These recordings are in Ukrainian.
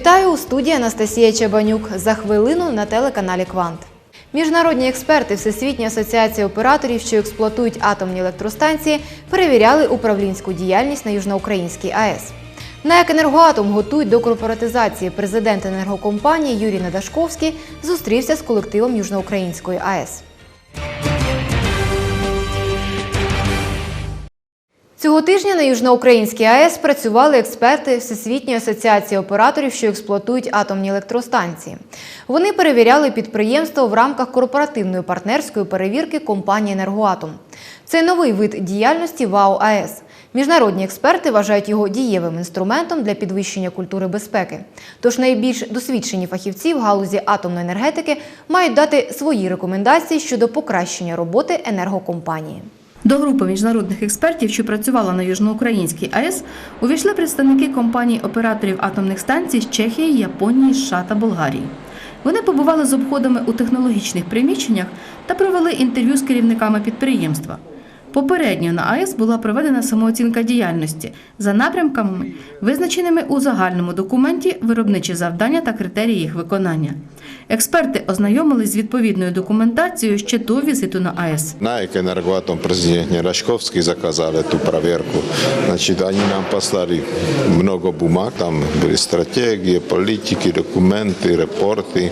Вітаю у студії Анастасія Чабанюк. За хвилину на телеканалі Квант. Міжнародні експерти Всесвітньої асоціації операторів, що експлуатують атомні електростанції, перевіряли управлінську діяльність на Южноукраїнській АЕС. НАЕК «Енергоатом» готують до корпоратизації. Президент енергокомпанії Юрій Недашковський зустрівся з колективом Южноукраїнської АЕС. Цього тижня на Южноукраїнській АЕС працювали експерти Всесвітньої асоціації операторів, що експлуатують атомні електростанції. Вони перевіряли підприємство в рамках корпоративної партнерської перевірки компанії «Енергоатом». Це новий вид діяльності ВАО АЕС. Міжнародні експерти вважають його дієвим інструментом для підвищення культури безпеки. Тож найбільш досвідчені фахівці в галузі атомної енергетики мають дати свої рекомендації щодо покращення роботи енергокомпанії. До групи міжнародних експертів, що працювала на Южноукраїнській АЕС, увійшли представники компаній операторів атомних станцій з Чехії, Японії, США та Болгарії. Вони побували з обходами у технологічних приміщеннях та провели інтерв'ю з керівниками підприємства. Попередньо на АЕС була проведена самооцінка діяльності за напрямками, визначеними у загальному документі виробничі завдання та критерії їх виконання. Експерти ознайомились з відповідною документацією ще до візиту на АЕС. НАЕК «Энергоатом» президент Нерашковский заказал эту проверку. Значит, они нам послали много бумаг, там были стратегии, политики, документы, репорты,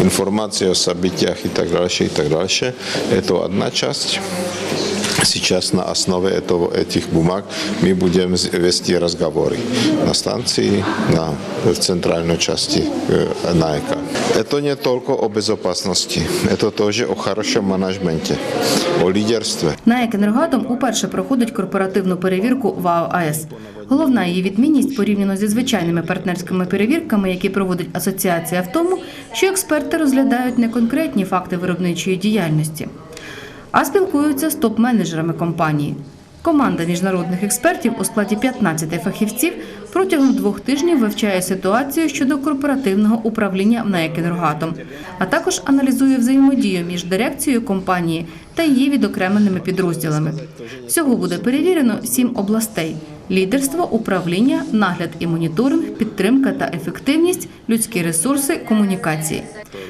информация о событиях и так дальше, и так дальше. Это одна часть. Сейчас на основе этого, этих бумаг мы будем вести разговоры на станции, на, в центральной части э, НАЭКа. Это не только о безопасности, это тоже о хорошем менеджменте, о лидерстве. НАЕК «Енергоатом» уперше проходить корпоративну перевірку ВАО АЕС. Головна її відмінність порівняно зі звичайними партнерськими перевірками, які проводить асоціація, в тому, що експерти розглядають не конкретні факти виробничої діяльності, а спілкуються з топ-менеджерами компанії. Команда міжнародних експертів у складі 15 фахівців протягом двох тижнів вивчає ситуацію щодо корпоративного управління в НАЕК «Енергоатом», а також аналізує взаємодію між дирекцією компанії та її відокремленими підрозділами. Всього буде перевірено сім областей: лідерство, управління, нагляд і моніторинг, підтримка та ефективність, людські ресурси, комунікації.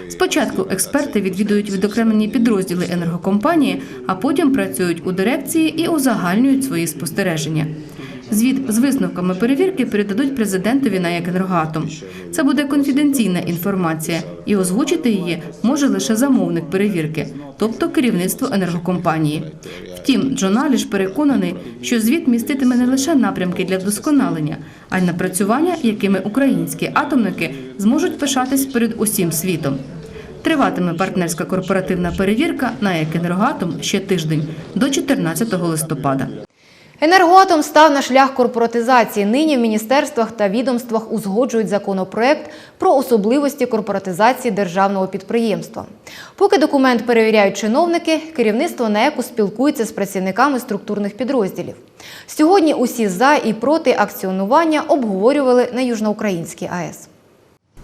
Спочатку експерти відвідують відокремлені підрозділи енергокомпанії, а потім працюють у дирекції і узагальнюють свої спостереження. Звіт з висновками перевірки передадуть президентові на «Енергоатом». Це буде конфіденційна інформація, і озвучити її може лише замовник перевірки, тобто керівництво енергокомпанії. Втім, Джон Аліш переконаний, що звіт міститиме не лише напрямки для вдосконалення, а й напрацювання, якими українські атомники зможуть пишатись перед усім світом. Триватиме партнерська корпоративна перевірка на «Енергоатом» ще тиждень до 14 листопада. Енергоатом став на шлях корпоратизації. Нині в міністерствах та відомствах узгоджують законопроект про особливості корпоратизації державного підприємства. Поки документ перевіряють чиновники, керівництво НЕКу спілкується з працівниками структурних підрозділів. Сьогодні усі за і проти акціонування обговорювали на Южноукраїнській АЕС.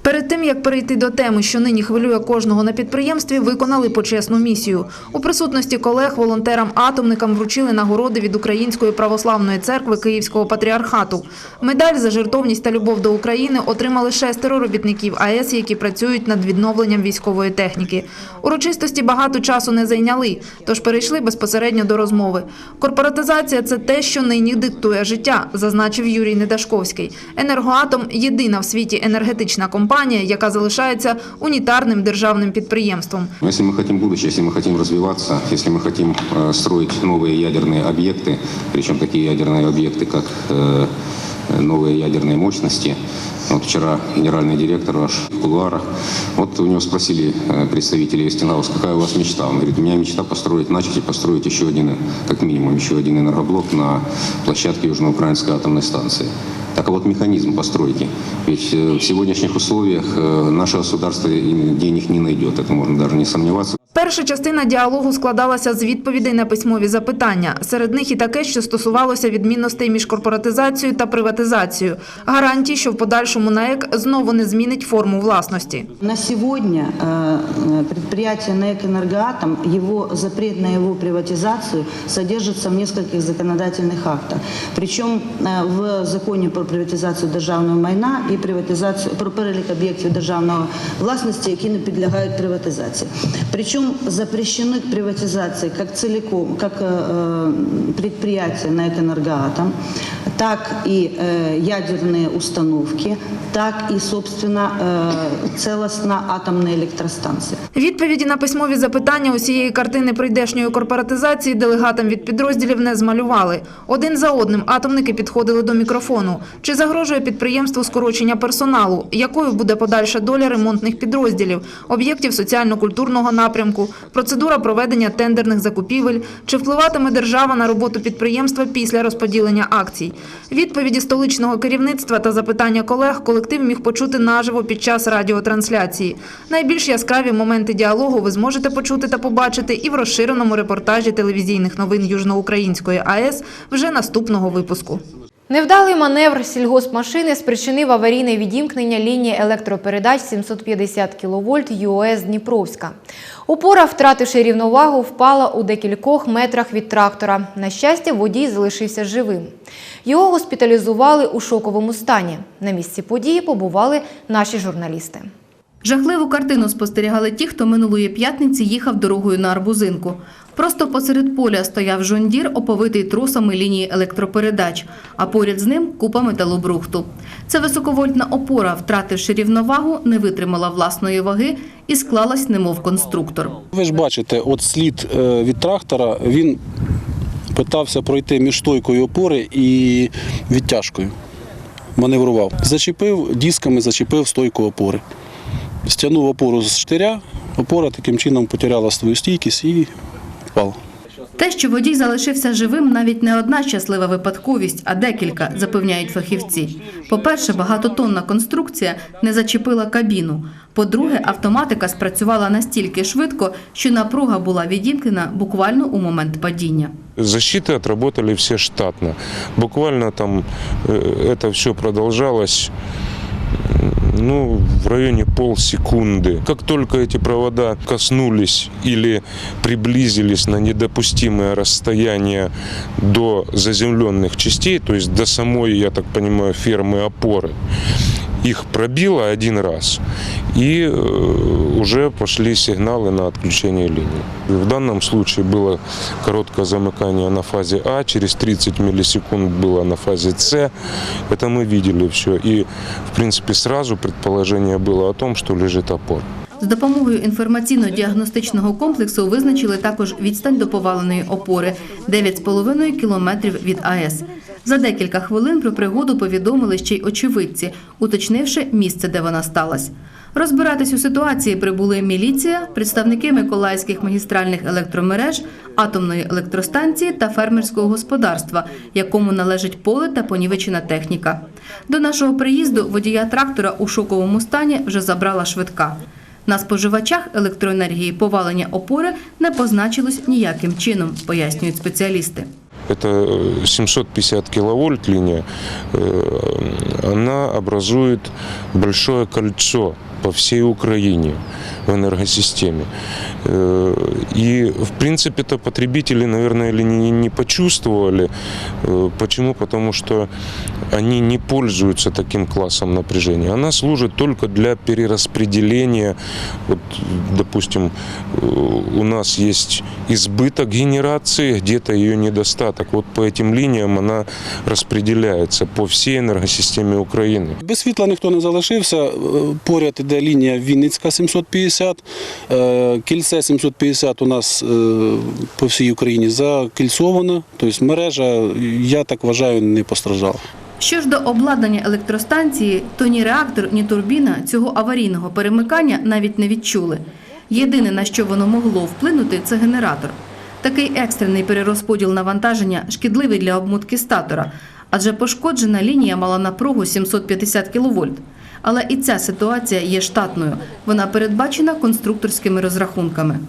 Перед тим як перейти до теми, що нині хвилює кожного на підприємстві, виконали почесну місію. У присутності колег волонтерам-атомникам вручили нагороди від Української православної церкви Київського патріархату. Медаль за жертовність та любов до України отримали шестеро робітників АЕС, які працюють над відновленням військової техніки. Урочистості багато часу не зайняли, тож перейшли безпосередньо до розмови. Корпоратизація це те, що нині диктує життя, зазначив Юрій Недашковський. Енергоатом єдина в світі енергетична компанія, яка залишається унітарним державним підприємством. Если мы хотим будущее, если мы хотим развиваться, если мы хотим э, строить новые ядерные объекты, причем такие ядерные объекты, как э, новые ядерные мощности, вот вчера генеральный директор ваш в кулуарах, вот у него спросили э, представители Вестинаус, какая у вас мечта? Он говорит, у меня мечта построить, начать и построить еще один, э, как минимум, еще один энергоблок на площадке Южноукраинской атомной станции. Так а вот механизм постройки. Ведь э, в сегодняшних условиях э, наше государство и денег не найдет, это можно даже не сомневаться. Перша частина діалогу складалася з відповідей на письмові запитання. Серед них і таке, що стосувалося відмінностей між корпоратизацією та приватизацією, гарантій, що в подальшому НАЕК знову не змінить форму власності. На сегодня э, э, предприятие НЭК «Энергоатом», его запрет на его приватизацию содержится в нескольких законодательных актах. Причем э, в законе про приватизацию державного майна и приватизацию, про перелік об'єктів державної власності, які не підлягають приватизації. Причем запрещены к приватизации как целиком, как э, э, предприятие НЭК «Энергоатом», так и э, ядерные установки, так и, собственно, э, целостно атомные электростанции. Відповіді на письмові запитання усієї картини прийдешньої корпоратизації делегатам від підрозділів не змалювали. Один за одним атомники підходили до мікрофону. Чи загрожує підприємству скорочення персоналу? Якою буде подальша доля ремонтних підрозділів, об'єктів соціально-культурного напрямку, Процедура проведення тендерних закупівель? Чи впливатиме держава на роботу підприємства після розподілення акцій? Відповіді столичного керівництва та запитання колег колектив міг почути наживо під час радіотрансляції. Найбільш яскраві моменти діалогу ви зможете почути та побачити і в розширеному репортажі телевізійних новин Южноукраїнської АЕС вже наступного випуску. Невдалий маневр сільгоспмашини спричинив аварійне відімкнення лінії електропередач 750 кВт ЮОС Дніпровська. Опора, втративши рівновагу, впала у декількох метрах від трактора. На щастя, водій залишився живим. Його госпіталізували у шоковому стані. На місці події побували наші журналісти. Жахливу картину спостерігали ті, хто минулої п'ятниці їхав дорогою на Арбузинку. Просто посеред поля стояв жондір, оповитий трусами лінії електропередач, а поряд з ним купа металобрухту. Ця високовольтна опора, втративши рівновагу, не витримала власної ваги і склалась немов конструктор. Ви ж бачите, от слід е, від трактора він питався пройти між стойкою опори і відтяжкою. Маневрував. Зачепив дисками, зачепив стойку опори. Стягнув опору з штиря, опора таким чином потеряла свою стійкість і впала. Те, що водій залишився живим, навіть не одна щаслива випадковість, а декілька, запевняють фахівці. По-перше, багатотонна конструкція не зачепила кабіну. По-друге, автоматика спрацювала настільки швидко, що напруга була відімкнена буквально у момент падіння. Защиты отработали все штатно. Буквально там э, это все продолжалось м, Ну, в районе полсекунды. Как только эти провода коснулись или приблизились на недопустимое расстояние до заземленных частей, то есть до самой, я так понимаю, фермы опоры, их пробило один раз, и э, уже пошли сигналы на отключение линии. В данном случае было короткое замыкание на фазе А, через 30 миллисекунд было на фазе С. Это мы видели все. И, в принципе, сразу предположение было о том, что лежит опора. З допомогою інформаційно-діагностичного комплексу визначили також відстань до поваленої опори – 9,5 кілометрів від АЕС. За декілька хвилин про пригоду повідомили ще й очевидці, уточнивши місце, де вона сталася. Розбиратись у ситуації прибули міліція, представники Миколаївських магістральних електромереж, атомної електростанції та фермерського господарства, якому належить поле та понівечена техніка. До нашого приїзду водія трактора у шоковому стані вже забрала швидка. На споживачах електроенергії повалення опори не позначилось ніяким чином, пояснюють спеціалісти. Это э, 750 киловольт линия, э, она образует большое кольцо по всей Украине в энергосистеме. Э, И, в принципе, это потребители, наверное, или не, не почувствовали. Э, Почему? Потому что они не пользуются таким классом напряжения. Она служит только для перераспределения. Вот, допустим, э, у нас есть избыток генерации, где-то ее недостаток. Вот по этим линиям она распределяется по всей энергосистеме Украины. Без світла ніхто не залишився. Е, Поряд іде лінія Вінницька 750, е, кільце 750 у нас е, по всій Україні закільцовано. Тобто мережа, я так вважаю, не постраждала. Що ж до обладнання електростанції, то ні реактор, ні турбіна цього аварійного перемикання навіть не відчули. Єдине, на що воно могло вплинути, це генератор. Такий екстрений перерозподіл навантаження шкідливий для обмотки статора, адже пошкоджена лінія мала напругу 750 кВт. Але і ця ситуація є штатною. Вона передбачена конструкторськими розрахунками.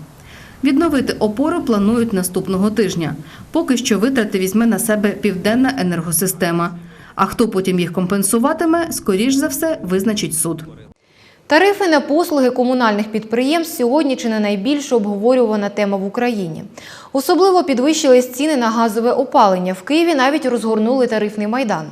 Відновити опору планують наступного тижня. Поки що витрати візьме на себе південна енергосистема. А хто потім їх компенсуватиме, скоріш за все, визначить суд. Тарифи на послуги комунальних підприємств сьогодні чи не найбільш обговорювана тема в Україні. Особливо підвищились ціни на газове опалення. В Києві навіть розгорнули тарифний майдан.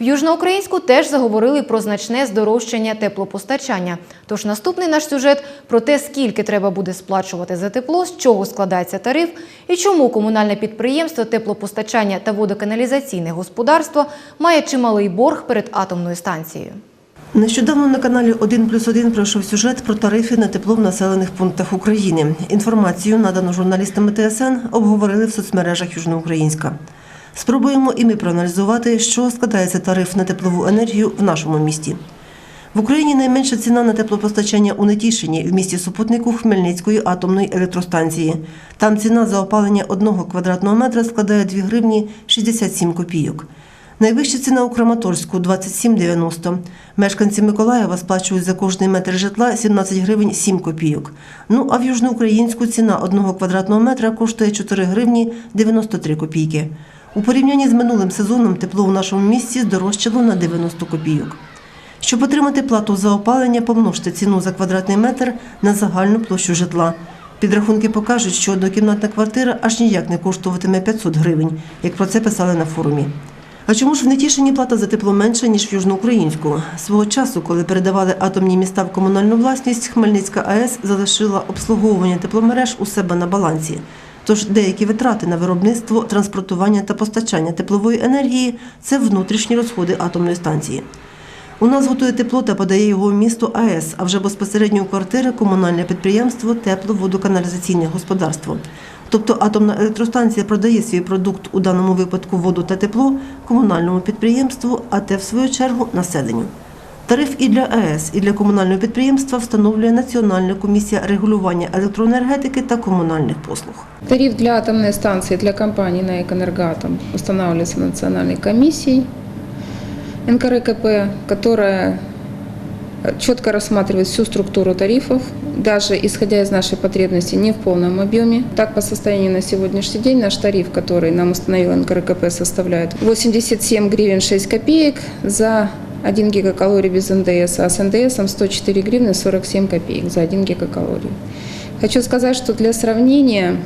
В Южноукраїнську теж заговорили про значне здорожчання теплопостачання. Тож наступний наш сюжет про те, скільки треба буде сплачувати за тепло, з чого складається тариф і чому комунальне підприємство теплопостачання та водоканалізаційне господарство має чималий борг перед атомною станцією. Нещодавно на каналі 1 плюс 1 пройшов сюжет про тарифи на тепло в населених пунктах України. Інформацію, надану журналістами ТСН, обговорили в соцмережах Южноукраїнська. Спробуємо і ми проаналізувати, що складається тариф на теплову енергію в нашому місті. В Україні найменша ціна на теплопостачання у Нетішині в місті супутнику Хмельницької атомної електростанції. Там ціна за опалення одного квадратного метра складає 2 гривні 67 копійок. Найвища ціна у Краматорську 27,90. Мешканці Миколаєва сплачують за кожний метр житла 17 гривень 7 копійок. Ну а в Южноукраїнську ціна одного квадратного метра коштує 4 гривні 93 копійки. У порівнянні з минулим сезоном тепло у нашому місті здорожчало на 90 копійок. Щоб отримати плату за опалення, помножте ціну за квадратний метр на загальну площу житла. Підрахунки покажуть, що однокімнатна квартира аж ніяк не коштуватиме 500 гривень, як про це писали на форумі. А чому ж в Нетішині плата за тепло менша, ніж в Южноукраїнську? Свого часу, коли передавали атомні міста в комунальну власність, Хмельницька АЕС залишила обслуговування тепломереж у себе на балансі. Тож деякі витрати на виробництво, транспортування та постачання теплової енергії це внутрішні розходи атомної станції. У нас готує тепло та подає його місто АЕС, а вже безпосередньо у квартири комунальне підприємство тепловодоканалізаційне господарство. Тобто атомна електростанція продає свій продукт у даному випадку воду та тепло комунальному підприємству, а те в свою чергу населенню. Тариф і для АЕС, і для комунального підприємства встановлює Національна комісія регулювання електроенергетики та комунальних послуг. Тариф для атомной станции для компании на «Энергоатом» устанавливается национальной комиссией НКРКП, которая четко рассматривает всю структуру тарифов, даже исходя из нашей потребности не в полном объеме. Так, по состоянию на сегодняшний день наш тариф, который нам установил НКРКП, составляет 87 гривен 6 копеек за 1 гигакалорий без НДС, а с НДСом 104 гривны 47 копеек за 1 гигакалорий. Хочу сказать, что для сравнения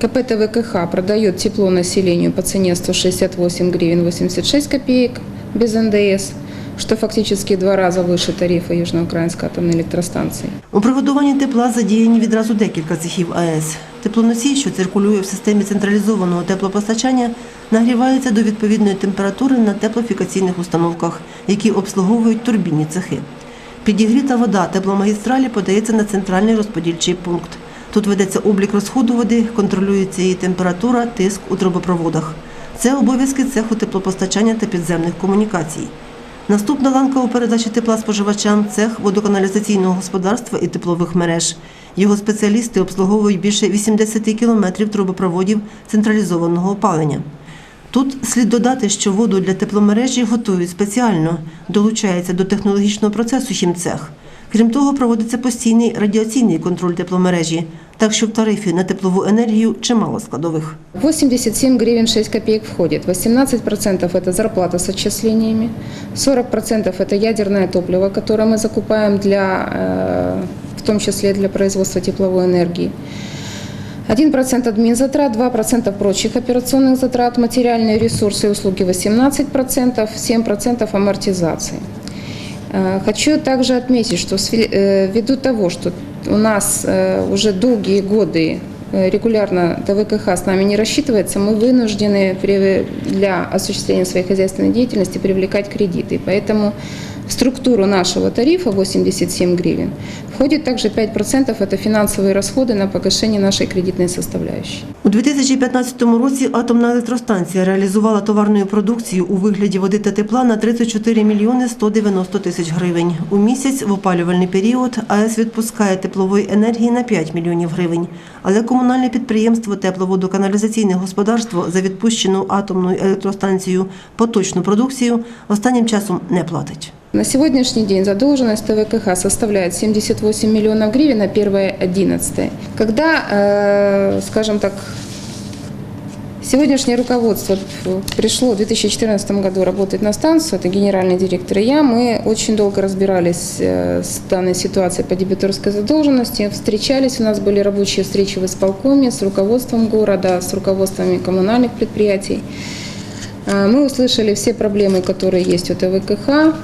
КП ТВКХ продает тепло населению по цене 168 гривен 86 копеек без НДС, что фактически два раза выше тарифа Южноукраинской атомной электростанции. У приготуванні тепла задіяні відразу декілька цехів АЕС. Теплоносій, що циркулює в системі централізованого теплопостачання, нагрівається до відповідної температури на теплофікаційних установках, які обслуговують турбінні цехи. Підігріта вода тепломагістралі подається на центральний розподільчий пункт. Тут ведеться облік розходу води, контролюється її температура, тиск у трубопроводах. Це обов'язки цеху теплопостачання та підземних комунікацій. Наступна ланка у передачі тепла споживачам цех водоканалізаційного господарства і теплових мереж. Його спеціалісти обслуговують більше 80 кілометрів трубопроводів централізованого опалення. Тут слід додати, що воду для тепломережі готують спеціально, долучається до технологічного процесу хімцех. Крім того, проводиться постійний радіаційний контроль тепломережі, так що в тарифі на теплову енергію чимало складових. 87 гривен 6 копеек входит. 18% это зарплата с отчислениями, 40% это ядерное топливо, которое мы закупаем для, э, в том числе для производства тепловой энергии. 1% админзатрат, 2% прочих операционных затрат, материальные ресурсы и услуги 18%, 7% амортизации. Э, Хочу также отметить, что с ве- э, ввиду того, что у нас э, уже долгие годы э, регулярно ТВКХ с нами не рассчитывается, мы вынуждены при- для осуществления своей хозяйственной деятельности привлекать кредиты. Поэтому в структуру нашего тарифа 87 гривен входит также 5% это финансовые расходы на погашение нашей кредитной составляющей. У 2015 році атомна електростанція реалізувала товарну продукцію у вигляді води та тепла на 34 мільйони 190 тисяч гривень. У місяць в опалювальний період АЕС відпускає теплової енергії на 5 мільйонів гривень. Але комунальне підприємство тепловодоканалізаційне господарство за відпущену атомною електростанцією поточну продукцію останнім часом не платить. На сегодняшний день задолженность ТВКХ составляет 78 миллионов гривен на 1.11. Когда, э, скажем так, сегодняшнее руководство пришло в 2014 году работать на станцию, это генеральный директор и я, мы очень долго разбирались э, с данной ситуацией по дебиторской задолженности, встречались, у нас были рабочие встречи в исполкоме с руководством города, с руководствами коммунальных предприятий. Э, Мы услышали все проблемы, которые есть у ТВКХ.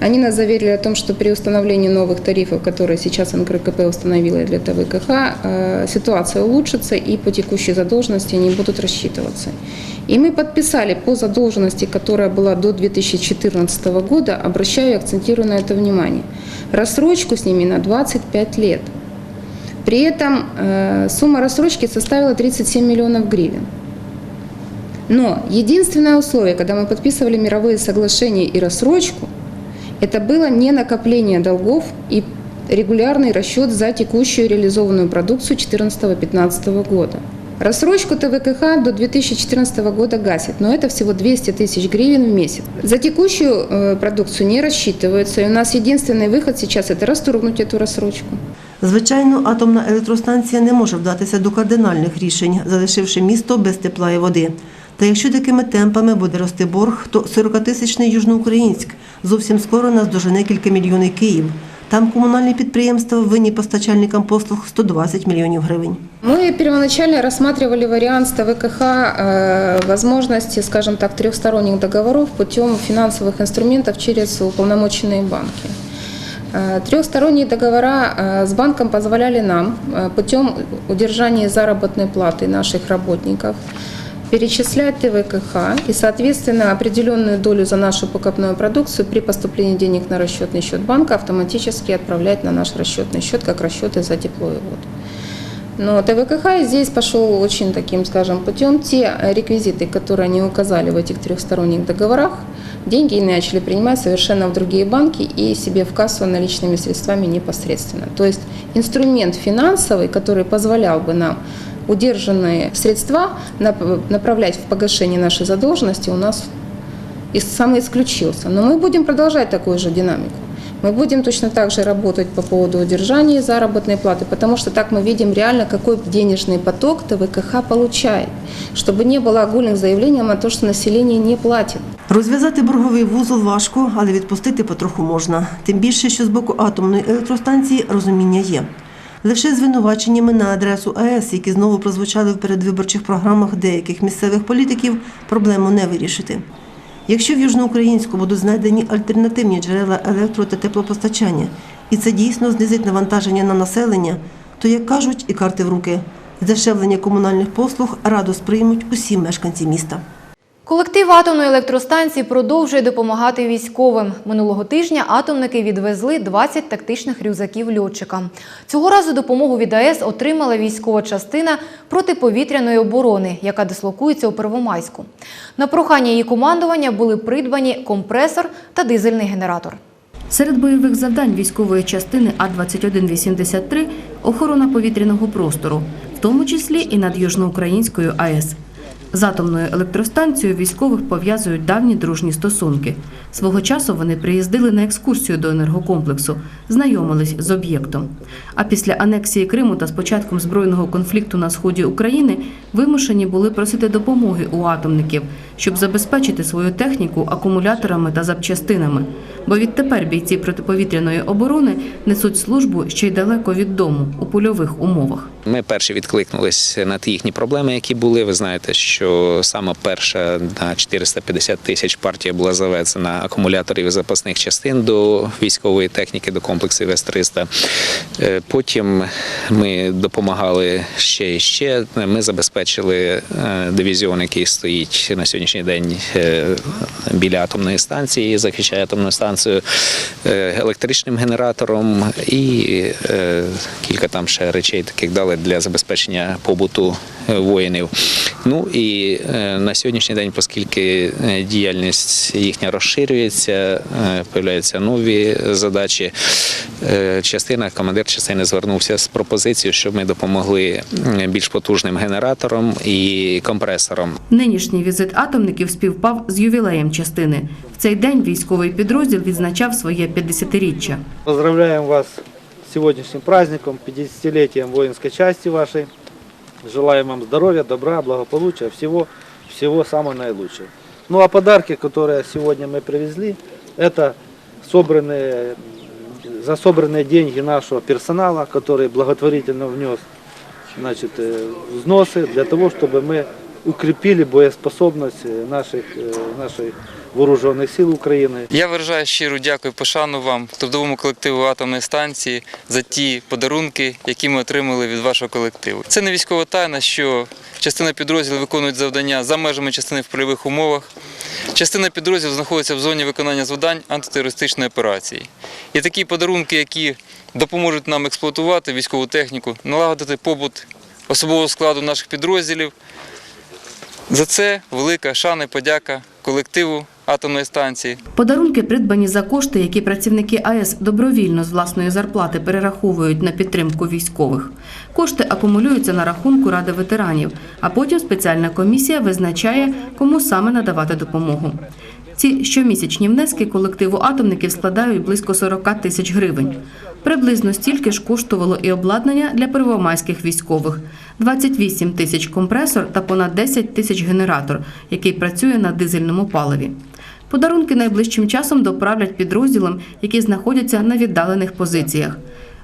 Они нас заверили о том, что при установлении новых тарифов, которые сейчас НКРКП установила для ТВКХ, э, ситуация улучшится и по текущей задолженности они будут рассчитываться. И мы подписали по задолженности, которая была до 2014 года, обращаю и акцентирую на это внимание, рассрочку с ними на 25 лет. При этом э, сумма рассрочки составила 37 миллионов гривен. Но единственное условие, когда мы подписывали мировые соглашения и рассрочку, это было не накопление долгов и регулярный расчет за текущую реализованную продукцию 2014-2015 года. Рассрочку ТВКХ до 2014 года гасит, но это всего 200 тысяч гривен в месяц. За текущую э, продукцию не рассчитывается, и у нас единственный выход сейчас – это расторгнуть эту рассрочку. Звичайно, атомна електростанція не може вдатися до кардинальних рішень, залишивши місто без тепла і води. Та якщо такими темпами буде рости борг, то 40-тисячний Южноукраїнськ зовсім скоро наздожене кілька мільйонів Київ. Там комунальні підприємства винні постачальникам послуг 120 мільйонів гривень. Мы первоначально рассматривали вариант с ТВКХ э, возможности, скажем так, трехсторонних договоров путем финансовых инструментов через уполномоченные банки. Э, Трехсторонние договора э, с банком позволяли нам э, путем удержания заработной платы наших работников перечислять ТВКХ и, соответственно, определенную долю за нашу покупную продукцию при поступлении денег на расчетный счет банка автоматически отправлять на наш расчетный счет, как расчеты за тепло и воду. Но ТВКХ здесь пошел очень таким, скажем, путем. Те реквизиты, которые они указали в этих трехсторонних договорах, деньги начали принимать совершенно в другие банки и себе в кассу наличными средствами непосредственно. То есть инструмент финансовый, который позволял бы нам удержанные средства нап- направлять в погашение нашей задолженности, у нас и самоисключился. Но мы будем продолжать такую же динамику. Мы будем точно так же работать по поводу удержания заработной платы, потому что так мы видим реально, какой денежный поток ТВКХ получает, чтобы не было огульных заявлений о том, что население не платит. Розв'язати борговий вузол важко, але відпустити потроху можна. Тим більше, що з боку атомної електростанції розуміння є. Лише звинуваченнями на адресу АЕС, які знову прозвучали в передвиборчих програмах деяких місцевих політиків, проблему не вирішити. Якщо в Южноукраїнську будуть знайдені альтернативні джерела електро та теплопостачання, і це дійсно знизить навантаження на населення, то, як кажуть, і карти в руки. Здешевлення комунальних послуг радо сприймуть усі мешканці міста. Колектив атомної електростанції продовжує допомагати військовим. Минулого тижня атомники відвезли 20 тактичних рюкзаків льотчикам. Цього разу допомогу від АЕС отримала військова частина протиповітряної оборони, яка дислокується у Первомайську. На прохання її командування були придбані компресор та дизельний генератор. Серед бойових завдань військової частини А-2183 – охорона повітряного простору, в тому числі і над Южноукраїнською АЕС. З атомною електростанцією військових пов'язують давні дружні стосунки. Свого часу вони приїздили на екскурсію до енергокомплексу, знайомились з об'єктом. А після анексії Криму та з збройного конфлікту на сході України вимушені були просити допомоги у атомників, щоб забезпечити свою техніку акумуляторами та запчастинами. Бо відтепер бійці протиповітряної оборони несуть службу ще й далеко від дому у польових умовах. Ми перші відкликнулись на ті їхні проблеми, які були. Ви знаєте, що саме перша на 450 тисяч партія була завезена акумуляторів запасних частин до військової техніки, до комплексів С-300. Е, Потім ми допомагали ще і ще. Ми забезпечили е, дивізіон, який стоїть на сьогоднішній день е, біля атомної станції, захищає атомну станцію електричним генератором і кілька там ще речей таких дали для забезпечення побуту воїнів. Ну і е, на сьогоднішній день, оскільки е, діяльність їхня розширюється, е, появляються нові задачі. Частина, командир частини звернувся з пропозицією, щоб ми допомогли більш потужним генератором і компресором. Нинішній візит атомників співпав з ювілеєм частини. В цей день військовий підрозділ відзначав своє 50-річчя. Поздравляем вас с сегодняшним праздником, 50-летием воинской части вашей. Желаем вам здоровья, добра, благополучия, всего, всего самого наилучшего. Ну а подарки, которые сегодня мы привезли, это собранные, м, за собранные деньги нашего персонала, который благотворительно внес значит, э, взносы для того, чтобы мы укрепили боеспособность э, наших, э, наших вооруженных сил Украины. Я виражаю щиру дякую, пошану вам, трудовому колективу атомної станції за ті подарунки, які ми отримали від вашого колективу. Це не військова тайна, що частина підрозділів виконують завдання за межами частини в польових умовах. Частина підрозділів знаходиться в зоні виконання завдань антитерористичної операції. І такі подарунки, які допоможуть нам експлуатувати військову техніку, налагодити побут особового складу наших підрозділів. За це велика шана і подяка колективу атомної станції. Подарунки придбані за кошти, які працівники АЕС добровільно з власної зарплати перераховують на підтримку військових. Кошти акумулюються на рахунку Ради ветеранів, а потім спеціальна комісія визначає, кому саме надавати допомогу. Ці щомісячні внески колективу атомників складають близько 40 тисяч гривень. Приблизно стільки ж коштувало і обладнання для первомайських військових – 28 тисяч компресор та понад 10 тисяч генератор, який працює на дизельному паливі. Подарунки найближчим часом доправлять підрозділам, які знаходяться на віддалених позиціях.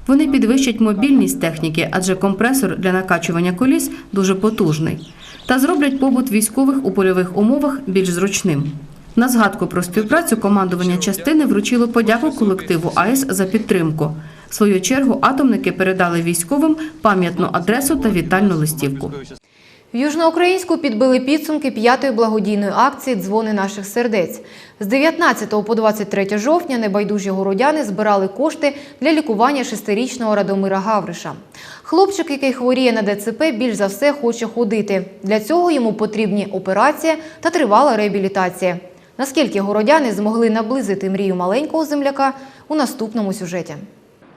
Вони підвищать мобільність техніки, адже компресор для накачування коліс дуже потужний, та зроблять побут військових у польових умовах більш зручним. На згадку про співпрацю командування частини вручило подяку колективу АЕС за підтримку. В свою чергу атомники передали військовим пам'ятну адресу та вітальну листівку. В Южноукраїнську підбили підсумки п'ятої благодійної акції Дзвони наших сердець. З 19 по 23 жовтня небайдужі городяни збирали кошти для лікування шестирічного Радомира Гавриша. Хлопчик, який хворіє на ДЦП, більш за все хоче ходити. Для цього йому потрібні операція та тривала реабілітація. Наскільки городяни змогли наблизити мрію маленького земляка у наступному сюжеті.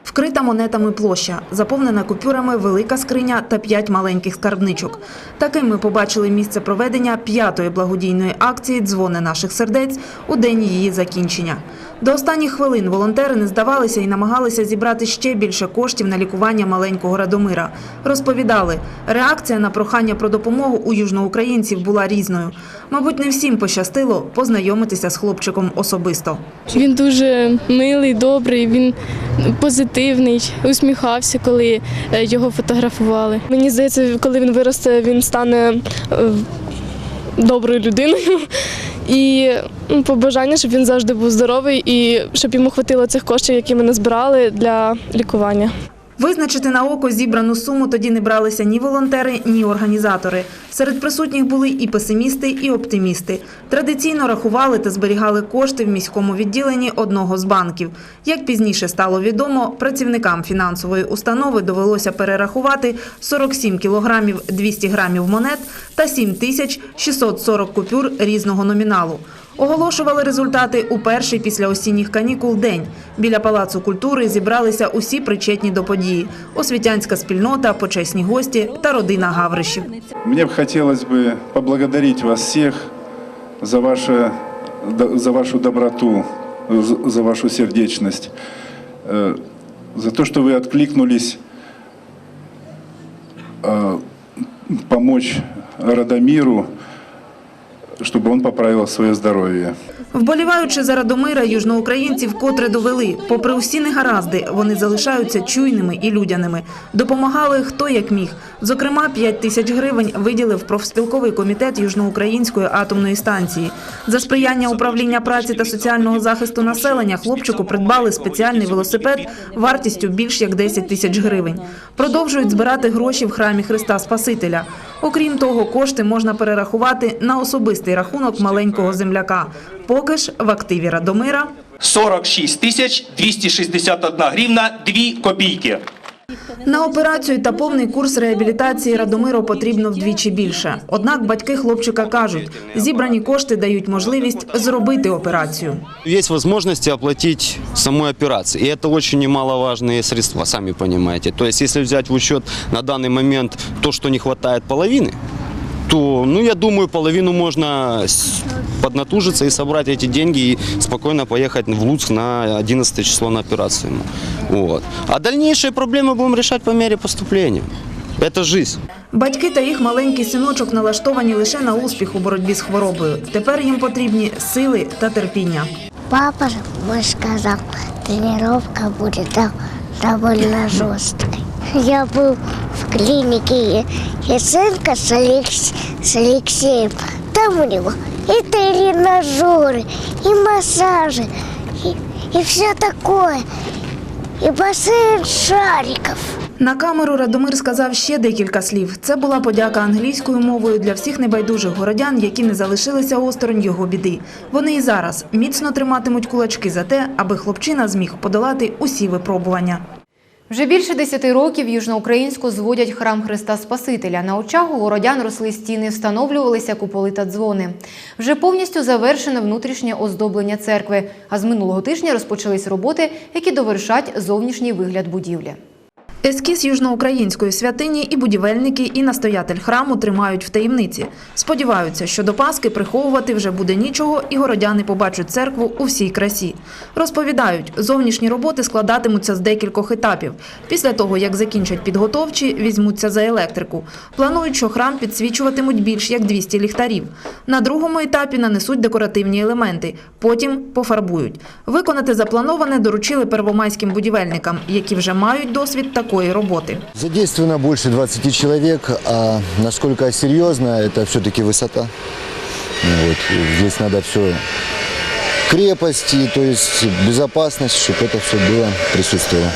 Вкрита монетами площа, заповнена купюрами велика скриня та п'ять маленьких скарбничок. Таким ми побачили місце проведення п'ятої благодійної акції Дзвони наших сердець у день її закінчення. До останніх хвилин волонтери не здавалися і намагалися зібрати ще більше коштів на лікування маленького Радомира. Розповідали, реакція на прохання про допомогу у южноукраїнців була різною. Мабуть, не всім пощастило познайомитися з хлопчиком особисто. Він дуже милий, добрий, він позитивний, усміхався, коли е, його фотографували. Мені здається, коли він виросте, він стане е, доброю людиною. І ну, побажання, щоб він завжди був здоровий і щоб йому хватило цих коштів, які ми назбирали для лікування. Визначити на око зібрану суму тоді не бралися ні волонтери, ні організатори. Серед присутніх були і песимісти, і оптимісти. Традиційно рахували та зберігали кошти в міському відділенні одного з банків. Як пізніше стало відомо, працівникам фінансової установи довелося перерахувати 47 кілограмів 200 грамів монет та 7 тисяч 640 купюр різного номіналу. Оголошували результати у перший після осінніх канікул день. Біля Палацу культури зібралися усі причетні до події: освітянська спільнота, почесні гості та родина Гавришів. Мне бы хотелось бы поблагодарить вас всех за, ваше, за вашу доброту, за- за вашу сердечность, э, за то, что вы откликнулись э, помочь Радомиру, чтобы он поправил свое здоровье. Вболіваючи за Радомира, южноукраїнці вкотре довели, попри усі негаразди, вони залишаються чуйними і людяними. Допомагали хто як міг. Зокрема, 5 тисяч гривень виділив профспілковий комітет Южноукраїнської атомної станції. За сприяння управління праці та соціального захисту населення хлопчику придбали спеціальний велосипед вартістю більш як 10 тисяч гривень. Продовжують збирати гроші в храмі Христа Спасителя. Окрім того, кошти можна перерахувати на особистий рахунок маленького земляка. Поки ж в активі Радомира 46 тисяч 261 гривна 2 копійки. На операцію та повний курс реабілітації Радомиру потрібно вдвічі більше. Однак батьки хлопчика кажуть, зібрані кошти дають можливість зробити операцію. Есть возможности оплатить самой операции. И это очень немаловажные средства, сами понимаете. То есть, если взять в учет на данный момент то, что не хватает половины, то, ну, я думаю, половину можно с- поднатужиться и собрать эти деньги и спокойно поехать в Луцк на 11 число на операцию. Вот. А дальнейшие проблемы будем решать по мере поступления. Это жизнь. Батьки та їх маленький синочок налаштовані лише на успіх у боротьбі з хворобою. Тепер їм потрібні сили та терпіння. Папа мой сказал, тренировка будет дов- довольно жесткой. Я был в клинике Яценко с, Алекс- с Алексеем. Там у него и тренажеры, и массажи, и, и все такое. И басейн шариків. На камеру Радомир сказав ще декілька слів. Це була подяка англійською мовою для всіх небайдужих городян, які не залишилися осторонь його біди. Вони і зараз міцно триматимуть кулачки за те, аби хлопчина зміг подолати усі випробування. Вже більше десяти років Южноукраїнську зводять храм Христа Спасителя. На очах у городян росли стіни, встановлювалися куполи та дзвони. Вже повністю завершене внутрішнє оздоблення церкви. А з минулого тижня розпочались роботи, які довершать зовнішній вигляд будівлі. Ескіз южноукраїнської святині і будівельники, і настоятель храму тримають в таємниці. Сподіваються, що до Пасхи приховувати вже буде нічого, і городяни побачать церкву у всій красі. Розповідають, зовнішні роботи складатимуться з декількох етапів. Після того, як закінчать підготовчі, візьмуться за електрику. Планують, що храм підсвічуватимуть більш як 200 ліхтарів. На другому етапі нанесуть декоративні елементи, потім пофарбують. Виконати заплановане доручили первомайським будівельникам, які вже мають досвід такої роботи. Задействовано больше 20 человек, а насколько серьезно, это все-таки высота. Ну Вот. Здесь надо все крепости, то есть безопасность, чтобы это все было, присутствовало.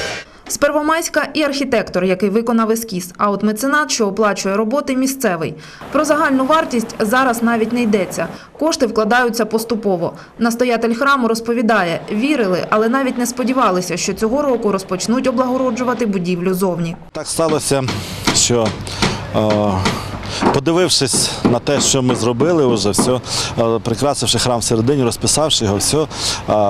З Первомайська і архітектор, який виконав ескіз, а от меценат, що оплачує роботи, місцевий. Про загальну вартість зараз навіть не йдеться. Кошти вкладаються поступово. Настоятель храму розповідає, вірили, але навіть не сподівалися, що цього року розпочнуть облагороджувати будівлю зовні. Так сталося, що е, подивившись на те, що ми зробили, вже все, прикрасивши храм всередині, розписавши його, все,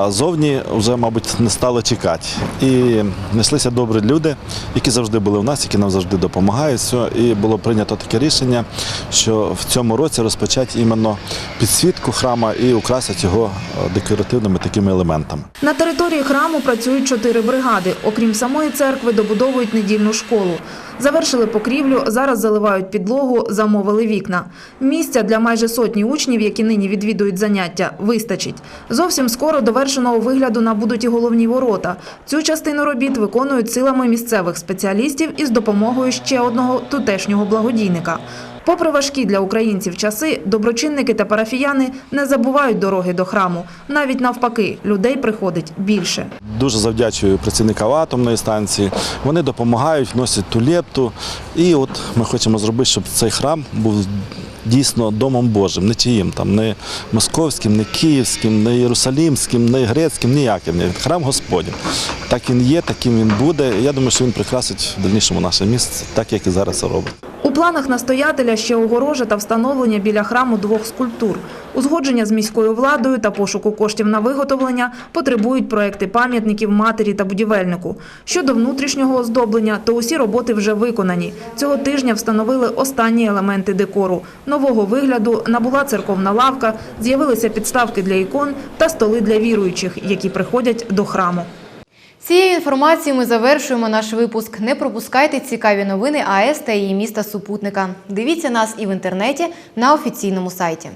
зовні вже, мабуть, не стало чекати. І знайшлися добрі люди, які завжди були в нас, які нам завжди допомагають. Все, і було прийнято таке рішення, що в цьому році розпочати іменно підсвітку храма і украсити його е, декоративними такими елементами. На території храму працюють чотири бригади. Окрім самої церкви, добудовують недільну школу. Завершили покрівлю, зараз заливають підлогу, замовили вікна. Місця для майже сотні учнів, які нині відвідують заняття, вистачить. Зовсім скоро довершеного вигляду набудуть і головні ворота. Цю частину робіт виконують силами місцевих спеціалістів із допомогою ще одного тутешнього благодійника. Попри важкі для українців часи, доброчинники та парафіяни не забувають дороги до храму. Навіть навпаки, людей приходить більше. Дуже завдячую працівникам атомної станції. Вони допомагають, вносять ту лепту. І от ми хочемо зробити, щоб цей храм був дійсно домом Божим, не чиїм там, не московським, не київським, не єрусалімським, не грецьким, ніяким. Ні. Храм Господній. Так він є, таким він буде. Я думаю, що він прикрасить в дальнішому наше місце, так як і зараз робить. У планах настоятеля ще огорожа та встановлення біля храму двох скульптур. Узгодження з міською владою та пошуку коштів на виготовлення потребують проекти пам'ятників матері та будівельнику. Щодо внутрішнього оздоблення, то усі роботи вже виконані. Цього тижня встановили останні елементи декору. Нового вигляду набула церковна лавка, з'явилися підставки для ікон та столи для віруючих, які приходять до храму. Цією інформацією ми завершуємо наш випуск. Не пропускайте цікаві новини АЕС та її міста супутника. Дивіться нас і в інтернеті на офіційному сайті.